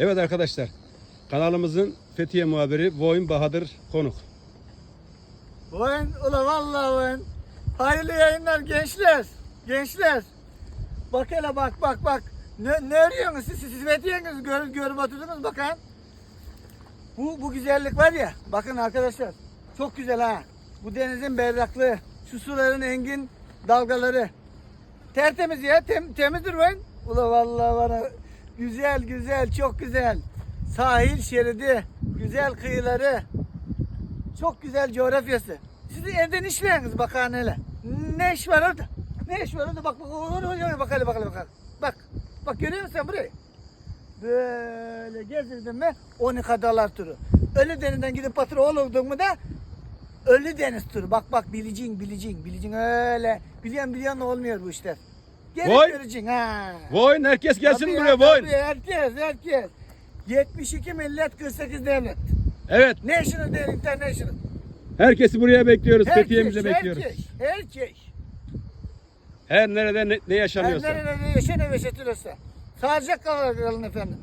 Evet arkadaşlar. Kanalımızın Fethiye muhabiri Voin Bahadır konuk. Oyun, ula vallahi oyun. Hayırlı yayınlar gençler. Gençler. Bak hele bak bak bak. Ne, ne arıyorsunuz siz? Siz Fethiye'niz gör, görüp oturdunuz bakın. Bu, bu güzellik var ya. Bakın arkadaşlar. Çok güzel ha. Bu denizin berraklığı. Şu suların engin dalgaları. Tertemiz ya. Tem, temizdir oyun. Ula vallahi bana. Güzel güzel çok güzel. Sahil şeridi. Güzel kıyıları. Çok güzel coğrafyası. Siz evden işleyiniz bakalım hele. Ne iş var orada? Ne iş var orada? Bak bak orada bak hele bak hele bak. Bak. Bak görüyor musun sen burayı? Böyle gezirdin mi 12 adalar turu. Ölü denizden gidip batırı olurdun mu da Ölü deniz turu. Bak bak bileceksin bileceksin bileceksin öyle. Biliyorsun biliyorsun olmuyor bu işler. Vay. göreceksin ha. Voin herkes gelsin Tabii buraya ya, Voin. tabii, herkes herkes. 72 millet 48 devlet. Evet. National değil international. Herkesi buraya bekliyoruz. Fethiye'mize bekliyoruz. Herkes, herkes. Her nerede ne, ne Her yaşanıyorsa. nerede yaşa ne yaşatılırsa. Sağlıcakla kalın efendim.